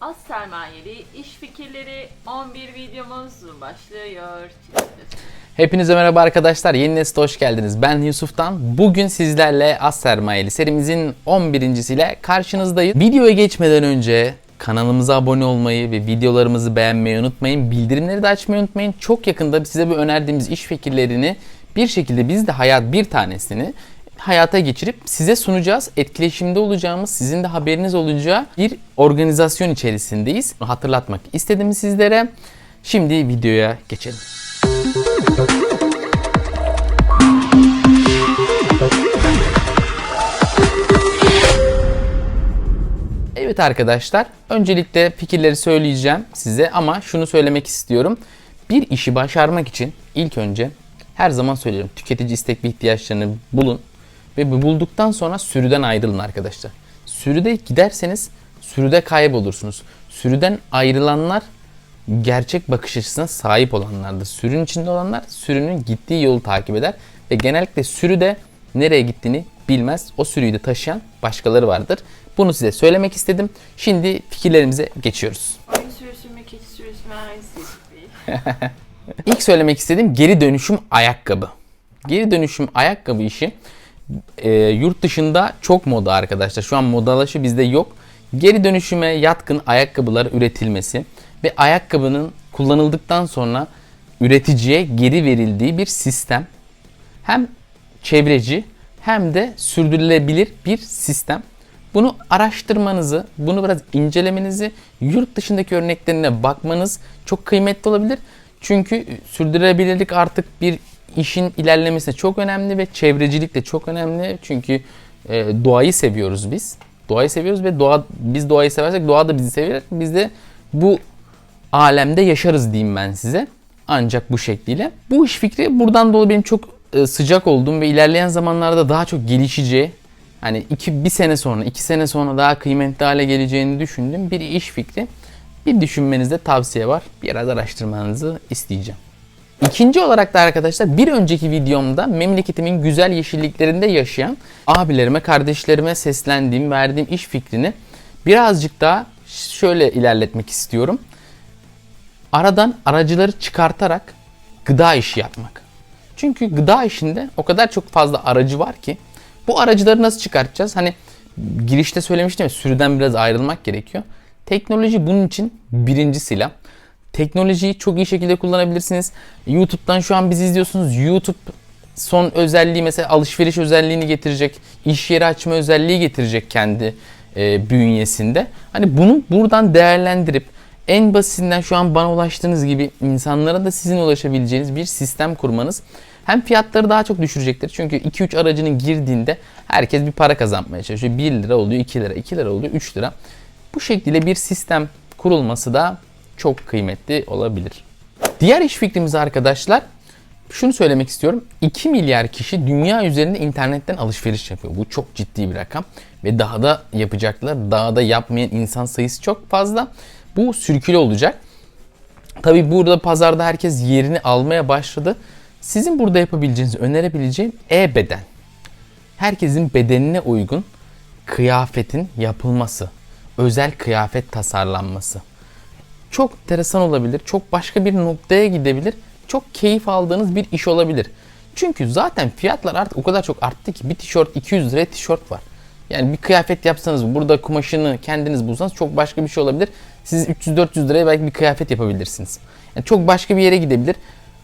Az sermayeli iş fikirleri 11 videomuz başlıyor. Hepinize merhaba arkadaşlar. Yeni Nesle hoş geldiniz. Ben Yusuf'tan. Bugün sizlerle Az Sermayeli serimizin 11.siyle karşınızdayım. Videoya geçmeden önce kanalımıza abone olmayı ve videolarımızı beğenmeyi unutmayın. Bildirimleri de açmayı unutmayın. Çok yakında size bu önerdiğimiz iş fikirlerini bir şekilde biz de hayat bir tanesini hayata geçirip size sunacağız. Etkileşimde olacağımız, sizin de haberiniz olacağı bir organizasyon içerisindeyiz. Hatırlatmak istedim sizlere. Şimdi videoya geçelim. Evet arkadaşlar, öncelikle fikirleri söyleyeceğim size ama şunu söylemek istiyorum. Bir işi başarmak için ilk önce her zaman söylerim tüketici istek ve ihtiyaçlarını bulun ve bu bulduktan sonra sürüden ayrılın arkadaşlar. Sürüde giderseniz sürüde kaybolursunuz. Sürüden ayrılanlar gerçek bakış açısına sahip olanlardır. Sürünün içinde olanlar sürünün gittiği yolu takip eder ve genellikle sürüde nereye gittiğini bilmez. O sürüyü de taşıyan başkaları vardır. Bunu size söylemek istedim. Şimdi fikirlerimize geçiyoruz. Oyun sürüsü mü, keçi sürüsü mü hangisi değil. İlk söylemek istediğim geri dönüşüm ayakkabı. Geri dönüşüm ayakkabı işi e, yurt dışında çok moda arkadaşlar. Şu an modalaşı bizde yok. Geri dönüşüme yatkın ayakkabılar üretilmesi ve ayakkabının kullanıldıktan sonra üreticiye geri verildiği bir sistem. Hem çevreci hem de sürdürülebilir bir sistem. Bunu araştırmanızı, bunu biraz incelemenizi, yurt dışındaki örneklerine bakmanız çok kıymetli olabilir. Çünkü sürdürülebilirlik artık bir işin ilerlemesi çok önemli ve çevrecilik de çok önemli. Çünkü e, doğayı seviyoruz biz. Doğayı seviyoruz ve doğa biz doğayı seversek doğa da bizi sever. Biz de bu alemde yaşarız diyeyim ben size. Ancak bu şekliyle. Bu iş fikri buradan dolayı benim çok e, sıcak olduğum ve ilerleyen zamanlarda daha çok gelişeceği, hani iki, bir sene sonra, iki sene sonra daha kıymetli hale geleceğini düşündüğüm bir iş fikri. Bir düşünmenizde tavsiye var. Biraz araştırmanızı isteyeceğim. İkinci olarak da arkadaşlar bir önceki videomda memleketimin güzel yeşilliklerinde yaşayan abilerime, kardeşlerime seslendiğim, verdiğim iş fikrini birazcık daha şöyle ilerletmek istiyorum. Aradan aracıları çıkartarak gıda işi yapmak. Çünkü gıda işinde o kadar çok fazla aracı var ki bu aracıları nasıl çıkartacağız? Hani girişte söylemiştim ya sürüden biraz ayrılmak gerekiyor. Teknoloji bunun için birinci silah. Teknolojiyi çok iyi şekilde kullanabilirsiniz. YouTube'dan şu an bizi izliyorsunuz. YouTube son özelliği mesela alışveriş özelliğini getirecek, iş yeri açma özelliği getirecek kendi e, bünyesinde. Hani bunu buradan değerlendirip en basitinden şu an bana ulaştığınız gibi insanlara da sizin ulaşabileceğiniz bir sistem kurmanız hem fiyatları daha çok düşürecektir. Çünkü 2-3 aracının girdiğinde herkes bir para kazanmaya çalışıyor. 1 lira oluyor, 2 lira, 2 lira oluyor, 3 lira. Bu şekilde bir sistem kurulması da çok kıymetli olabilir. Diğer iş fikrimiz arkadaşlar şunu söylemek istiyorum. 2 milyar kişi dünya üzerinde internetten alışveriş yapıyor. Bu çok ciddi bir rakam ve daha da yapacaklar. Daha da yapmayan insan sayısı çok fazla. Bu sürkülü olacak. Tabi burada pazarda herkes yerini almaya başladı. Sizin burada yapabileceğiniz, önerebileceğim e-beden. Herkesin bedenine uygun kıyafetin yapılması, özel kıyafet tasarlanması. Çok enteresan olabilir, çok başka bir noktaya gidebilir, çok keyif aldığınız bir iş olabilir. Çünkü zaten fiyatlar artık o kadar çok arttı ki bir tişört 200 liraya tişört var. Yani bir kıyafet yapsanız burada kumaşını kendiniz bulsanız çok başka bir şey olabilir. Siz 300-400 liraya belki bir kıyafet yapabilirsiniz. Yani çok başka bir yere gidebilir.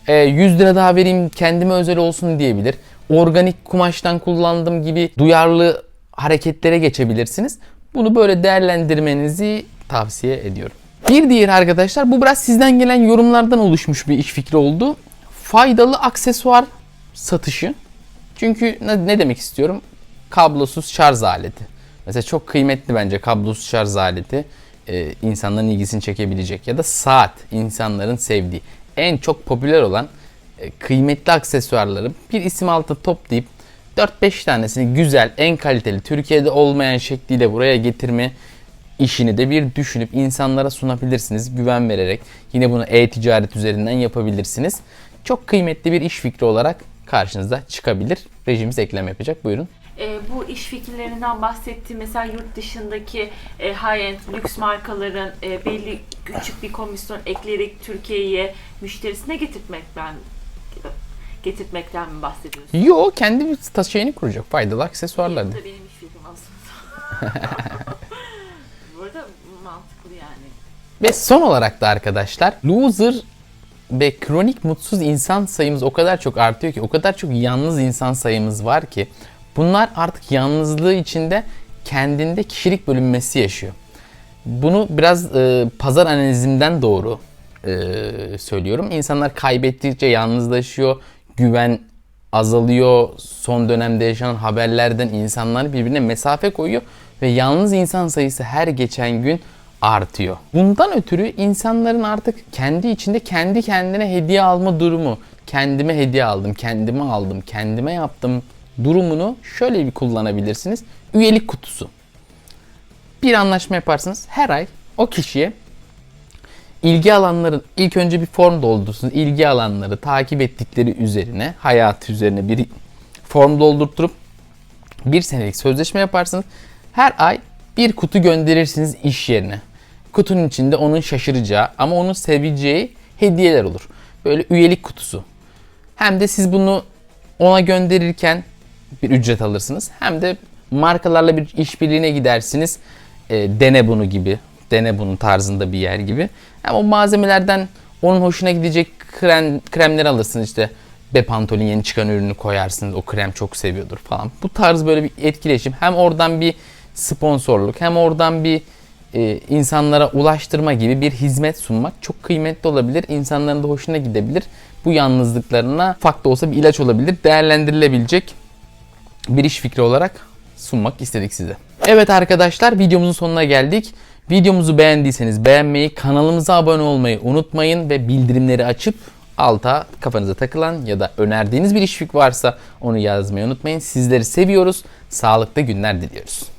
E, 100 lira daha vereyim kendime özel olsun diyebilir. Organik kumaştan kullandığım gibi duyarlı hareketlere geçebilirsiniz. Bunu böyle değerlendirmenizi tavsiye ediyorum. Bir diğer arkadaşlar bu biraz sizden gelen yorumlardan oluşmuş bir iş fikri oldu. Faydalı aksesuar satışı. Çünkü ne, demek istiyorum? Kablosuz şarj aleti. Mesela çok kıymetli bence kablosuz şarj aleti. Ee, insanların ilgisini çekebilecek. Ya da saat insanların sevdiği. En çok popüler olan e, kıymetli aksesuarları bir isim altında toplayıp 4-5 tanesini güzel, en kaliteli, Türkiye'de olmayan şekliyle buraya getirme işini de bir düşünüp insanlara sunabilirsiniz. Güven vererek yine bunu e-ticaret üzerinden yapabilirsiniz. Çok kıymetli bir iş fikri olarak karşınıza çıkabilir. Rejimiz ekleme yapacak. Buyurun. e, bu iş fikirlerinden bahsettiğim mesela yurt dışındaki e, high-end lüks markaların e, belli küçük bir komisyon ekleyerek Türkiye'ye müşterisine getirtmekten getirtmekten mi bahsediyorsun? Yo kendi bir şeyini kuracak. Faydalı aksesuarlar. Da. da benim iş fikrim aslında. Ve son olarak da arkadaşlar loser ve kronik mutsuz insan sayımız o kadar çok artıyor ki o kadar çok yalnız insan sayımız var ki bunlar artık yalnızlığı içinde kendinde kişilik bölünmesi yaşıyor. Bunu biraz e, pazar analizimden doğru e, söylüyorum. İnsanlar kaybettikçe yalnızlaşıyor, güven azalıyor. Son dönemde yaşanan haberlerden insanlar birbirine mesafe koyuyor ve yalnız insan sayısı her geçen gün artıyor. Bundan ötürü insanların artık kendi içinde kendi kendine hediye alma durumu, kendime hediye aldım, kendime aldım, kendime yaptım durumunu şöyle bir kullanabilirsiniz. Üyelik kutusu bir anlaşma yaparsınız. Her ay o kişiye ilgi alanların ilk önce bir form doldursunuz. İlgi alanları takip ettikleri üzerine, hayatı üzerine bir form doldurtup bir senelik sözleşme yaparsınız. Her ay bir kutu gönderirsiniz iş yerine. Kutunun içinde onun şaşıracağı ama onun seveceği hediyeler olur. Böyle üyelik kutusu. Hem de siz bunu ona gönderirken bir ücret alırsınız. Hem de markalarla bir işbirliğine gidersiniz. E, dene bunu gibi. Dene bunu tarzında bir yer gibi. Hem o malzemelerden onun hoşuna gidecek krem, kremleri alırsınız işte. Bepantolin yeni çıkan ürünü koyarsınız. O krem çok seviyordur falan. Bu tarz böyle bir etkileşim. Hem oradan bir sponsorluk hem oradan bir e, insanlara ulaştırma gibi bir hizmet sunmak çok kıymetli olabilir. İnsanların da hoşuna gidebilir. Bu yalnızlıklarına ufak da olsa bir ilaç olabilir. Değerlendirilebilecek bir iş fikri olarak sunmak istedik size. Evet arkadaşlar videomuzun sonuna geldik. Videomuzu beğendiyseniz beğenmeyi, kanalımıza abone olmayı unutmayın ve bildirimleri açıp alta kafanıza takılan ya da önerdiğiniz bir iş fikri varsa onu yazmayı unutmayın. Sizleri seviyoruz. Sağlıklı günler diliyoruz.